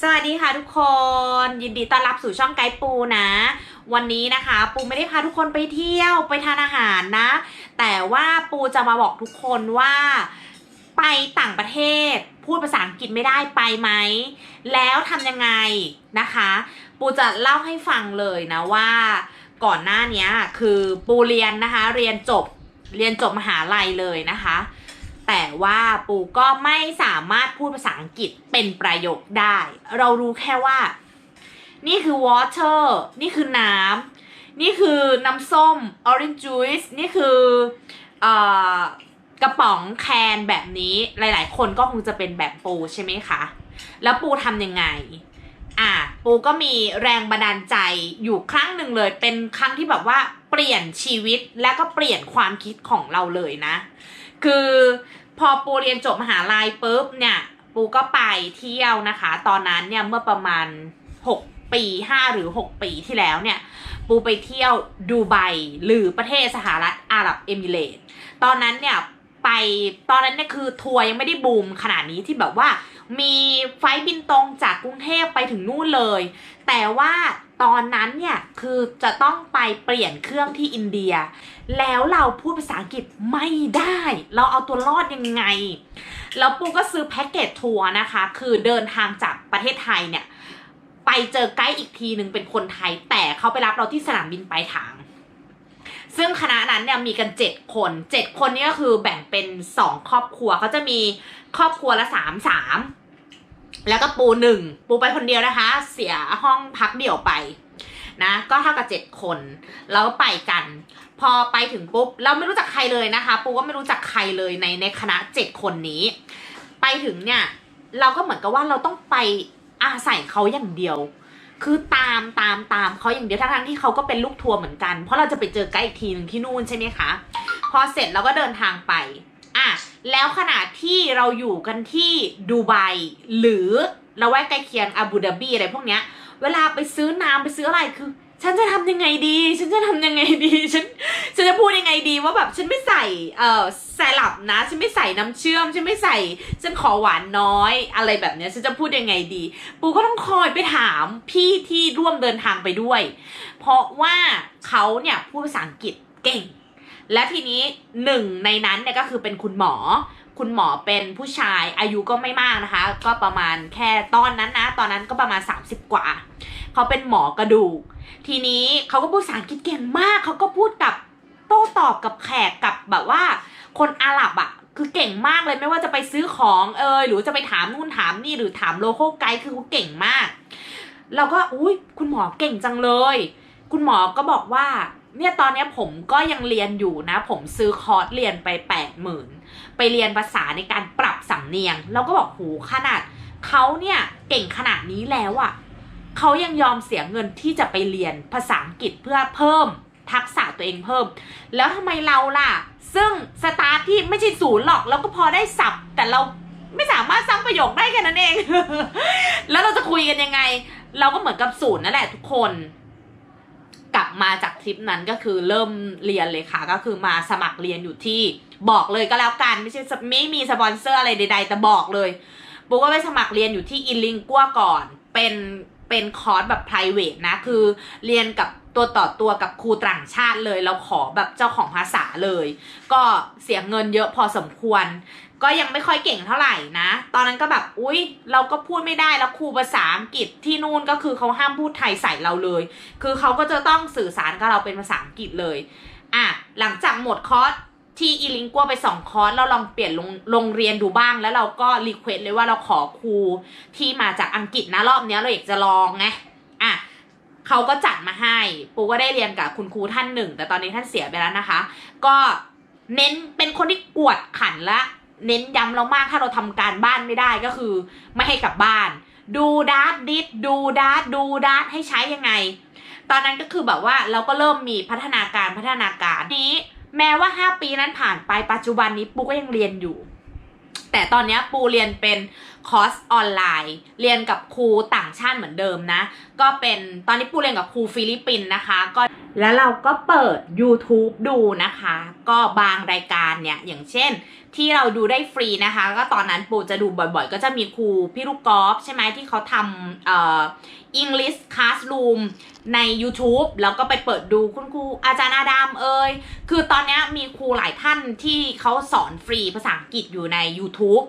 สวัสดีค่ะทุกคน ยินดีต้อนรับสู่ช่องไกด์ปูนะ วันนี้นะคะ ปูไม่ได้พาทุกคนไปเที่ยวไปทานอาหารนะ แต่ว่าปูจะมาบอกทุกคนว่า ไปต่างประเทศ พูดภาษาอังกฤษไม่ได้ไปไหม แล้วทำยังไงนะคะ ปูจะเล่าให้ฟังเลยนะว่าก่อนหน้านี้คือปูเรียนนะคะ เรียนจบเรียนจบมหาลัยเลยนะคะ แต่ว่าปูก็ไม่สามารถพูดภาษาอังกฤษเป็นประโยคได้ เรารู้แค่ว่า นี่คือ water นี่คือน้ำนี่คือน้ำส้ม orange juice นี่คืออกระป๋องแคนแบบนี้หลาย ๆ คนก็คงจะเป็นแบบปูใช่ไหมคะ แล้วปูทำยังไง อะปูก็มีแรงบันดาลใจอยู่ครั้งหนึ่งเลย เป็นครั้งที่แบบว่าเปลี่ยนชีวิตและก็เปลี่ยนความคิดของเราเลยนะ คือพอปูเรียนจบมหาลัยปุ๊บเนี่ย ปูก็ไปเที่ยวนะคะ ตอนนั้นเนี่ยเมื่อประมาณ 6 ปี 5 หรือ 6 ปีที่แล้วเนี่ย ปูไปเที่ยวดูไบหรือประเทศสหรัฐอาหรับเอมิเรต ตอนนั้นเนี่ย ไปตอนนั้นเนี่ยคือทัวร์ยังไม่ได้บูมขนาดนี้ที่แบบว่ามีไฟล์บินตรงจากกรุงเทพไปถึงนู่นเลย แต่ว่าตอนนั้นเนี่ยคือจะต้องไปเปลี่ยนเครื่องที่อินเดีย แล้วเราพูดภาษาอังกฤษไม่ได้ เราเอาตัวรอดยังไง แล้วปูก็ซื้อแพ็กเกจทัวร์นะคะ คือเดินทางจากประเทศไทยเนี่ย ไปเจอไกด์อีกทีหนึ่งเป็นคนไทย แต่เขาไปรับเราที่สนามบินปลายทาง ซึ่งคณะนั้นเนี่ยมีกันเจ็ดคนเจ็ดคนนี่ก็คือแบ่งเป็นสองครอบครัวเขาจะมีครอบครัวละสามสามแล้วก็ปูหนึ่งปูไปคนเดียวนะคะ เสียห้องพักเดี่ยวไปนะก็เท่ากับเจ็ดคนแล้วไปกัน พอไปถึงปุ๊บ เราไม่รู้จักใครเลยนะคะ ปูก็ไม่รู้จักใครเลยในในคณะเจ็ดคนนี้ ไปถึงเนี่ย เราก็เหมือนกับว่าเราต้องไปอาศัยเขาอย่างเดียว คือตามตามตามเขาอย่างเดียวทั้งๆที่เขาก็เป็นลูกทัวร์เหมือนกัน เพราะเราจะไปเจอไกด์อีกทีหนึ่งที่นู่นใช่ไหมคะ พอเสร็จเราก็เดินทางไปอะแล้วขณะที่เราอยู่กันที่ดูไบหรือเราแวกใกล้เคียงอาบูดาบีอะไรพวกเนี้ย เวลาไปซื้อน้ำไปซื้ออะไรคือ ฉันจะทำยังไงดี ฉันจะทำยังไงดี ฉัน ฉันจะพูดยังไงดีว่าแบบฉันไม่ใส่ เอ่อแซลับนะ ฉันไม่ใส่น้ำเชื่อม ฉันไม่ใส่ ฉันขอหวานน้อย อะไรแบบเนี้ย ฉันจะพูดยังไงดี ปูก็ต้องคอยไปถามพี่ที่ร่วมเดินทางไปด้วย เพราะว่าเขาเนี่ยพูดภาษาอังกฤษเก่ง และทีนี้หนึ่งในนั้นเนี่ยก็คือเป็นคุณหมอ คุณหมอเป็นผู้ชายอายุก็ไม่มากนะคะ ก็ประมาณแค่ตอนนั้นนะ ตอนนั้นก็ประมาณ 30 กว่า เขาเป็นหมอกระดูก ทีนี้เขาก็พูดภาษาอังกฤษเก่งมาก เขาก็พูดกับโต้ตอบกับแขกกับแบบว่า คนอาหรับอะคือเก่งมากเลยไม่ว่าจะไปซื้อของเอยหรือจะไปถามนู่นถามนี่หรือถามโลโก้ไกด์คือเขาเก่งมาก เราก็อุ้ยคุณหมอเก่งจังเลย คุณหมอก็บอกว่าเนี่ยตอนนี้ผมก็ยังเรียนอยู่นะ ผมซื้อคอร์สเรียนไปแปดหมื่นไปเรียนภาษาในการปรับสำเนียง เราก็บอกโหขนาดเขาเนี่ยเก่งขนาดนี้แล้วอะ เขายังยอมเสียเงินที่จะไปเรียนภาษาอังกฤษเพื่อเพิ่มทักษะตัวเองเพิ่ม แล้วทำไมเราล่ะ ซึ่งสตาร์ทที่ไม่ใช่ศูนย์หรอกเราก็พอได้สับแต่เราไม่สามารถสร้างประโยคได้แค่นั้นเอง แล้วเราจะคุยกันยังไง เราก็เหมือนกับศูนย์นั่นแหละทุกคน กลับมาจากทริปนั้นก็คือเริ่มเรียนเลยค่ะ ก็คือมาสมัครเรียนอยู่ที่บอกเลยก็แล้วกัน ไม่ใช่ไม่มีสปอนเซอร์อะไรใด ๆ แต่บอกเลยปูก็ไปสมัครเรียนอยู่ที่อินลิงกัวก่อน เป็น เป็นคอร์สแบบ p r i v a t นะ คือเรียนกับตัวต่อตัวกับครูต่างชาติเลย เราขอแบบเจ้าของภาษาเลย ก็เสียเงินเยอะพอสมควร ก็ยังไม่ค่อยเก่งเท่าไหร่นะ ตอนนั้นก็แบบ อุ๊ย เราก็พูดไม่ได้แล้วครูภาษาอังกฤษที่นู่นก็คือเขาห้ามพูดไทยใส่เราเลย คือเขาก็จะต้องสื่อสารกับเราเป็นภาษาอังกฤษเลย อะ หลังจากหมดคอร์ส ที่อีลิงกัวไปสองคอร์สเราลองเปลี่ยนโรงงเรียนดูบ้าง แล้วเราก็รีเควสเลยว่าเราขอครูที่มาจากอังกฤษนะรอบเนี้ยเราอยากจะลองไงอะเขาก็จัดมาให้ ปูก็ได้เรียนกับคุณครูท่านหนึ่ง แต่ตอนนี้ท่านเสียไปแล้วนะคะ ก็เน้นเป็นคนที่กวดขันและเน้นย้ำเรามากถ้าเราทำการบ้านไม่ได้ก็คือ ไม่ให้กลับบ้าน ดูดาร์ดดิดดูดาร์ดดูดาร์ดให้ใช้ยังไง ตอนนั้นก็คือแบบว่าเราก็เริ่มมีพัฒนาการพัฒนาการนี้ แม้ว่า5ปีนั้นผ่านไปปัจจุบันนี้ปูก็ยังเรียนอยู่ แต่ตอนนี้ปูเรียนเป็น คอร์สออนไลน์ เรียนกับครูต่างชาติเหมือนเดิมนะ ก็เป็นตอนนี้ปูเรียนกับครูฟิลิปปินส์นะคะก็แล้วเราก็เปิด YouTube ดูนะคะ ก็บางรายการเนี่ยอย่างเช่น ที่เราดูได้ฟรีนะคะ ก็ตอนนั้นปูจะดูบ่อยๆ ก็จะมีครูพี่ลูกกอล์ฟใช่ไหมที่เขาทำเอ่อ English Classroom ใน YouTube แล้วก็ไปเปิดดูคุณครูอาจารย์อาดามเอ่ยคือตอนนี้มีครูหลายท่านที่เขาสอนฟรีภาษาอังกฤษอยู่ใน YouTube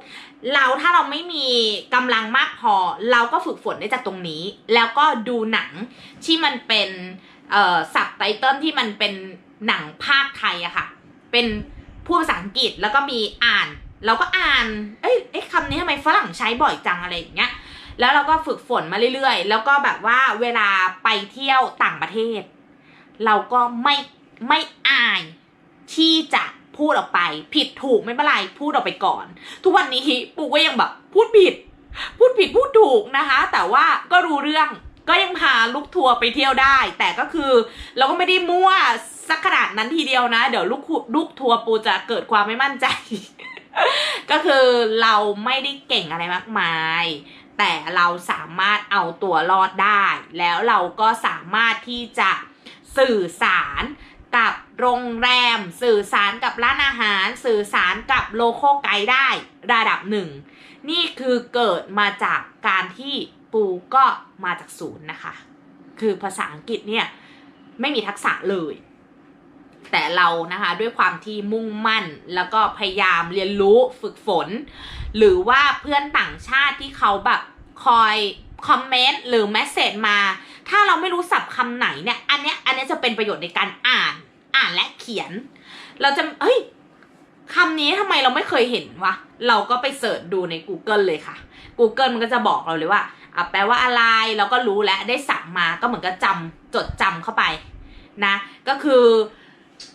เราถ้าเราไม่มีกำลังมากพอ เราก็ฝึกฝนได้จากตรงนี้ แล้วก็ดูหนังที่มันเป็นสับไตเติลที่มันเป็นหนังภาคไทยอะค่ะ เป็นพูดภาษาอังกฤษแล้วก็มีอ่าน เราก็อ่าน เอ้ยเอ้ยคำนี้ทำไมฝรั่งใช้บ่อยจังอะไรอย่างเงี้ย แล้วเราก็ฝึกฝนมาเรื่อยๆ แล้วก็แบบว่าเวลาไปเที่ยวต่างประเทศ เราก็ไม่ไม่อายที่จะ พูดออกไป ผิดถูกไม่เป็นไรพูดออกไปก่อน ทุกวันนี้ปูก็ยังแบบพูดผิด พูดผิดพูดถูกนะคะ แต่ว่าก็รู้เรื่องก็ยังพาลูกทัวร์ไปเที่ยวได้ แต่ก็คือเราก็ไม่ได้มั่วสักขนาดนั้นทีเดียวนะ เดี๋ยวลูกลูกทัวร์ปูจะเกิดความไม่มั่นใจ ก็คือเราไม่ได้เก่งอะไรมากมาย แต่เราสามารถเอาตัวรอดได้ แล้วเราก็สามารถที่จะสื่อสารกับ โรงแรม สื่อสารกับร้านอาหาร สื่อสารกับโลโก้ไกด์ได้ระดับหนึ่ง นี่คือเกิดมาจากการที่ปูก็มาจากศูนย์นะคะ คือภาษาอังกฤษเนี่ยไม่มีทักษะเลย แต่เรานะคะด้วยความที่มุ่งมั่นแล้วก็พยายามเรียนรู้ฝึกฝน หรือว่าเพื่อนต่างชาติที่เขาแบบคอยคอมเมนต์หรือแมสเซจมา ถ้าเราไม่รู้ศัพท์คำไหนเนี่ย อันเนี้ยอันเนี้ยจะเป็นประโยชน์ในการอ่าน อ่านและเขียน เราจะเฮ้ยคำนี้ทำไมเราไม่เคยเห็นวะ เราก็ไปเสิร์ชดูใน Google เลยค่ะ Google มันก็จะบอกเราเลยว่าอะแปลว่าอะไรเราก็รู้แล้วได้สับมาก็เหมือนกับจำจดจำเข้าไปนะ ก็คือ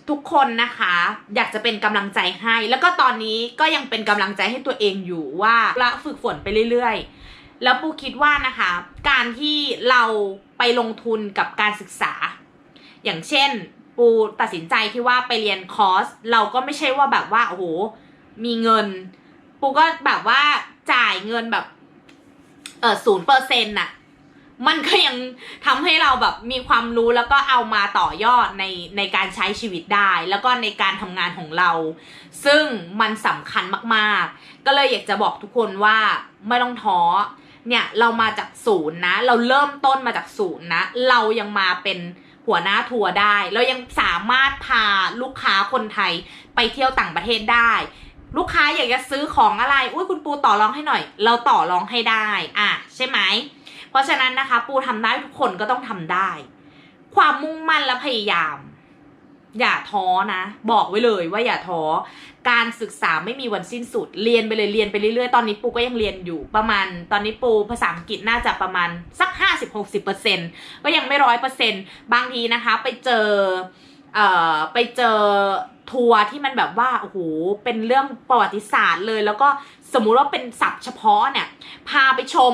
ทุกคนนะคะ อยากจะเป็นกำลังใจให้ แล้วก็ตอนนี้ก็ยังเป็นกำลังใจให้ตัวเองอยู่ว่าละฝึกฝนไปเรื่อยๆ แล้วปูคิดว่านะคะ การที่เราไปลงทุนกับการศึกษา อย่างเช่น ปูตัดสินใจที่ว่าไปเรียนคอร์สเราก็ไม่ใช่ว่าแบบว่าโอ้โหมีเงิน ปูก็แบบว่าจ่ายเงินแบบเออศูนย์เปอร์เซ็นต์น่ะมันก็ยังทำให้เราแบบมีความรู้แล้วก็เอามาต่อยอดในในการใช้ชีวิตได้ แล้วก็ในการทำงานของเรา ซึ่งมันสำคัญมากๆ ก็เลยอยากจะบอกทุกคนว่าไม่ต้องท้อเนี่ยเรามาจากศูนย์นะ เราเริ่มต้นมาจากศูนย์นะ เรายังมาเป็น หัวหน้าทัวร์ได้ เรายังสามารถพาลูกค้าคนไทยไปเที่ยวต่างประเทศได้ ลูกค้าอยากจะซื้อของอะไร อุ้ยคุณปูต่อรองให้หน่อย เราต่อรองให้ได้ อะใช่ไหม เพราะฉะนั้นนะคะ ปูทำได้ทุกคนก็ต้องทำได้ ความมุ่งมั่นและพยายาม อย่าท้อนะ บอกไว้เลยว่าอย่าท้อการศึกษาไม่มีวันสิ้นสุด เรียนไปเลยเรียนไปเรื่อยๆ ตอนนี้ปูก็ยังเรียนอยู่ประมาณ ตอนนี้ปูภาษาอังกฤษน่าจะประมาณสัก 50-60%ก็ยังไม่ร้อยเปอร์เซ็นต์บางทีนะคะ ไปเจอ เอ่อไปเจอทัวร์ที่มันแบบว่าโอ้โหเป็นเรื่องประวัติศาสตร์เลย แล้วก็สมมุติว่าเป็นศัพท์เฉพาะเนี่ย พาไปชม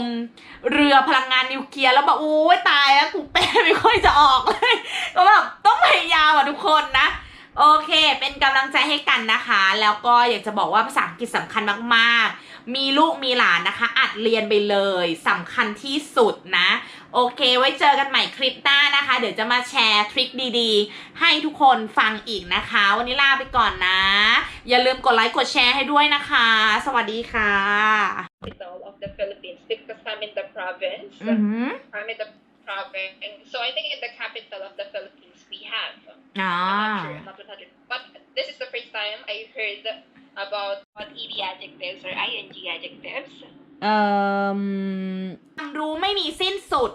เรือพลังงานนิวเคลียร์แล้วแบบโอ้ยตายแล้วกูแปลไม่ค่อยจะออกเลยก็แบบต้องพยายามอะทุกคนนะโอเค เป็นกำลังใจให้กันนะคะ แล้วก็อยากจะบอกว่าภาษาอังกฤษสำคัญมาก ๆ มีลูกมีหลานนะคะ อัดเรียนไปเลยสำคัญที่สุดนะ โอเค ไว้เจอกันใหม่คลิปหน้านะคะ เดี๋ยวจะมาแชร์ทริคดีๆ ให้ทุกคนฟังอีกนะคะ วันนี้ลาไปก่อนนะ อย่าลืมกดไลค์กดแชร์ให้ด้วยนะคะ สวัสดีค่ะ capital of the Philippines because I'm in the province. อือหือ I'm in the province, and so I think in the capital of the Philippines we have. อ๋อ I'm not sure, I'm not 100, but this is the first time I heard about what ed adjectives or ing adjectives. เอ่อความรู้ไม่มีสิ้นสุด